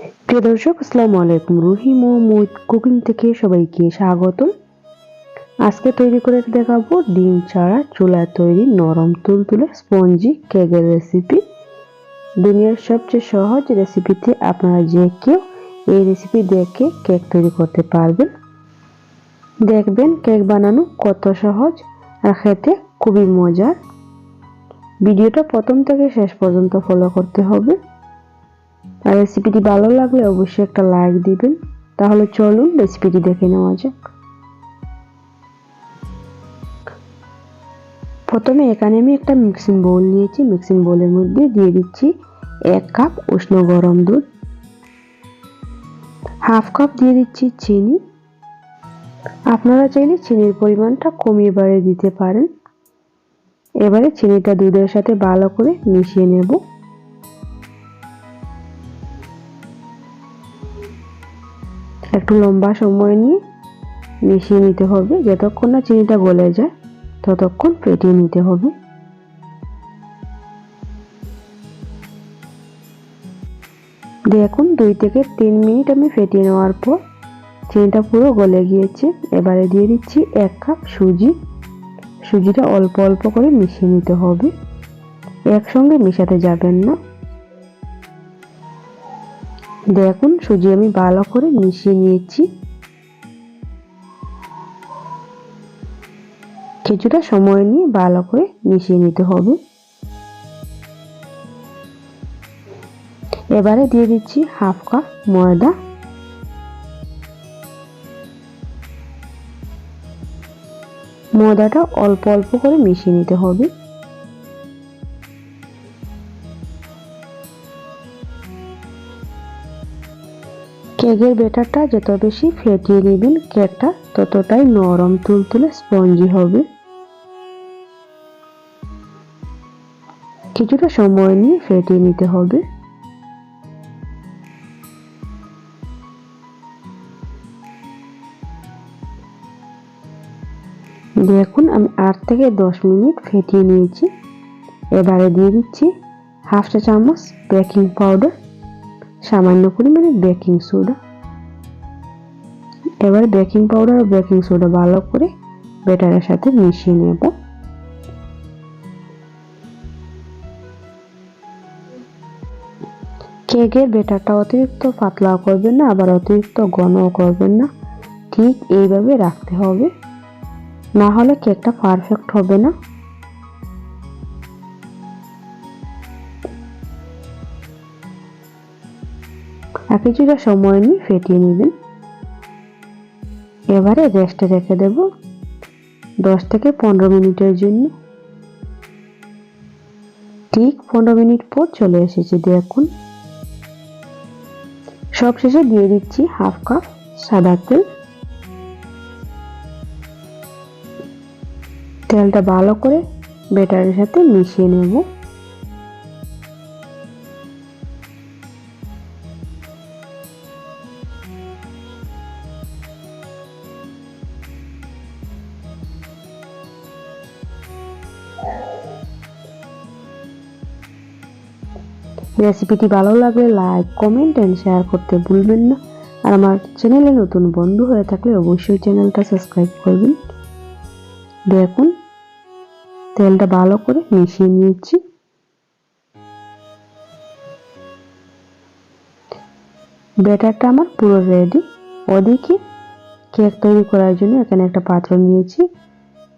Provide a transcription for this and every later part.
প্রিয় দর্শক, আসসালামু আলাইকুম। রুহি মোহাম্মদ কুকিং থেকে সবাইকে স্বাগতম। আজকে তৈরি করে দেখাবো ডিম ছাড়া চুলা তৈরি নরম তুলতুলে স্পঞ্জি কেকের রেসিপি দুনিয়ার সবচেয়ে সহজ রেসিপিতে আপনারা যে কেউ এই রেসিপি দেখে কেক তৈরি করতে পারবেন। দেখবেন কেক বানানো কত সহজ আর খেতে খুবই মজার। ভিডিওটা প্রথম থেকে শেষ পর্যন্ত ফলো করতে হবে। আর রেসিপিটি ভালো লাগলে অবশ্যই একটা লাইক দিবেন। তাহলে চলুন রেসিপিটি দেখে নেওয়া যাক। প্রথমে এখানে আমি একটা মিক্সিং বোল নিয়েছি। মিক্সিং বোলের মধ্যে দিয়ে দিচ্ছি এক কাপ উষ্ণ গরম দুধ। হাফ কাপ দিয়ে দিচ্ছি চিনি। আপনারা চাইলে চিনির পরিমাণটা কমিয়ে বাড়িয়ে দিতে পারেন। এবারে চিনিটা দুধের সাথে ভালো করে মিশিয়ে নেব। একটু লম্বা সময় নিয়ে মিশিয়ে নিতে হবে। যতক্ষণ না চিনিটা গলে যায়, ততক্ষণ ফেটিয়ে নিতে হবে। দেখুন, দুই থেকে তিন মিনিট আমি ফেটিয়ে নেওয়ার পর চিনিটা পুরো গলে গিয়েছে। এবারে দিয়ে দিচ্ছি এক কাপ সুজি। সুজিটা অল্প অল্প করে মিশিয়ে নিতে হবে। একসঙ্গে মেশাতে যাবেন না। দেখুন, সুজি আমি ভালো করে মিশিয়ে নিয়েছি। কিছুটা সময় নিয়ে ভালো করে মিশিয়ে নিতে হবে। এবারে দিয়ে দিচ্ছি হাফ কাপ ময়দা। ময়দাটা অল্প অল্প করে মিশিয়ে নিতে হবে। কেকের বেটারটা যত বেশি ফেটিয়ে নেবেন কেকটা ততটাই নরম তুলতুলে স্পঞ্জি হবে। কিছুটা সময় নিয়ে ফেটিয়ে নিতে হবে। দেখুন, আমি আট থেকে দশ মিনিট ফেটিয়ে নিয়েছি। এবারে দিয়ে দিচ্ছি হাফ চা চামচ বেকিং পাউডার। সামান্য পরিমাণে বেকিং সোডা। এবার বেকিং পাউডার ও বেকিং সোডা ভালো করে ব্যাটারের সাথে মিশিয়ে নেব। কেকের বেটারটা অতিরিক্ত পাতলা করবেন না, আবার অতিরিক্ত ঘনও করবেন না। ঠিক এইভাবে রাখতে হবে। না হলে কেকটা পারফেক্ট হবে না। কিছুটা সময় নিয়ে ফেটিয়ে নেবেন। এবারে রেস্টে রেখে দেব দশ থেকে পনেরো মিনিটের জন্য। ঠিক পনেরো মিনিট পর চলে এসেছে দেখুন। সব শেষে দিয়ে দিচ্ছি হাফ কাপ সাদা তেল। তেলটা ভালো করে বেটারের সাথে মিশিয়ে নেব। রেসিপিটি ভালো লাগলে লাইক, কমেন্ট এন্ড শেয়ার করতে ভুলবেন না। আর আমার চ্যানেলে নতুন বন্ধু হয়ে থাকলে অবশ্যই চ্যানেলটা সাবস্ক্রাইব করবেন। দেখুন, তেলটা ভালো করে মিশিয়ে নিয়েছি। ব্যাটারটা আমার পুরো রেডি ওদিকে কেক তৈরি করার জন্য এখানে একটা পাত্র নিয়েছি।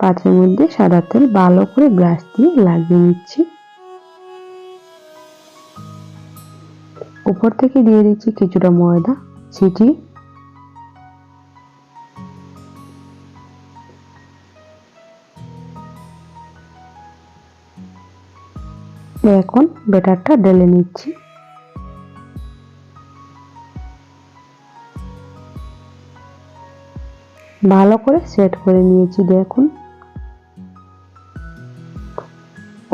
পাত্রের মধ্যে সাদা তেল ভালো করে ব্রাশ দিয়ে লাগিয়ে নিচ্ছি। উপর থেকে দিয়ে দিচ্ছি কিছুটা ময়দা ছিটিয়ে এখন বেটারটা ঢেলে নিচ্ছি। ভালো করে সেট করে নিয়েছি দেখুন।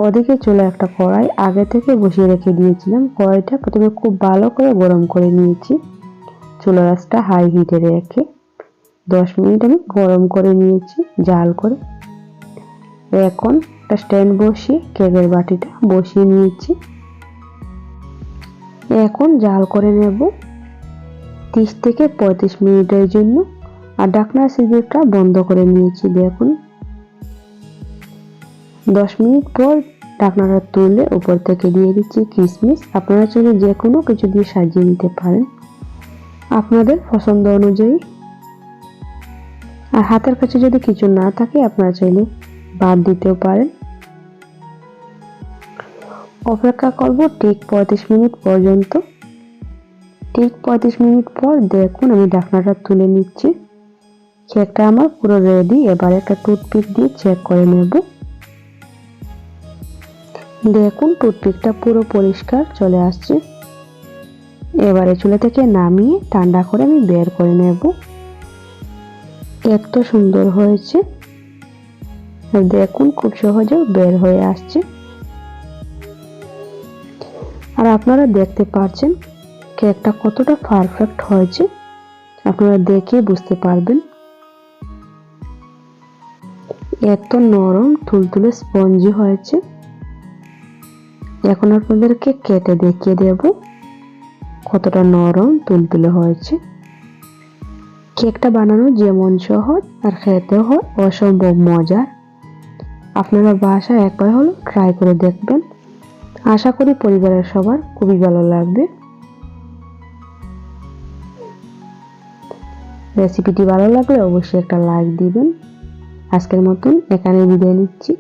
ওদিকে চলে একটা কড়াই আগে থেকে বসিয়ে রেখে দিয়েছিলাম। কড়াইটা প্রথমে খুব ভালো করে গরম করে নিয়েছি। চুলা রাসটা হাই হিটে রেখে দশ মিনিট আমি গরম করে নিয়েছি জাল করে। এখন একটা স্ট্যান্ড বসিয়ে কেকের বাটিটা বসিয়ে নিয়েছি। এখন জাল করে নেব তিরিশ থেকে পঁয়ত্রিশ মিনিটের জন্য। আর ডাকনার সিজনটা বন্ধ করে নিয়েছি, দেখুন। দশ মিনিট পর ঢাকনাটা তুলে উপর থেকে দিয়ে দিচ্ছি কিশমিশ আপনারা চাইলে যে কোনো কিছু দিয়ে সাজিয়ে নিতে পারেন। আপনাদের পছন্দ অনুযায়ী। আর হাতের কাছে যদি কিছু না থাকে, আপনারা চাইলে বাদ দিতেও পারেন। অপেক্ষা করব ঠিক পঁয়ত্রিশ মিনিট পর্যন্ত। ঠিক পঁয়ত্রিশ মিনিট পর দেখুন আমি ঢাকনাটা তুলে নিচ্ছি। কেকটা আমার পুরো রেডি এবার একটা টুথপিক দিয়ে চেক করে নেব। দেখুন, টুথপিকটা পুরো পরিষ্কার চলে আসছে। এবারে চুলা থেকে নামিয়ে ঠান্ডা করে আমি বের করে নেব। এত সুন্দর হয়েছে। দেখুন, খুব সহজে বের হয়ে আসছে। আর আপনারা দেখতে পাচ্ছেন, কেকটা কতটা পারফেক্ট হয়েছে। আপনারা দেখে বুঝতে পারবেন। এত নরম, তুলতুলে স্পঞ্জি হয়েছে। এখন আপনাদেরকে কেটে দেখিয়ে দেব কতটা নরম তুলতুলে হয়েছে। কেকটা বানানো যেমন সহজ আর খেতেও হয় অসম্ভব মজার। আপনারা বাসায় একবার হলো ট্রাই করে দেখবেন। আশা করি পরিবারের সবার খুবই ভালো লাগবে। রেসিপিটি ভালো লাগলে অবশ্যই একটা লাইক দিবেন। আজকের মতন এখানে বিদায় নিচ্ছি।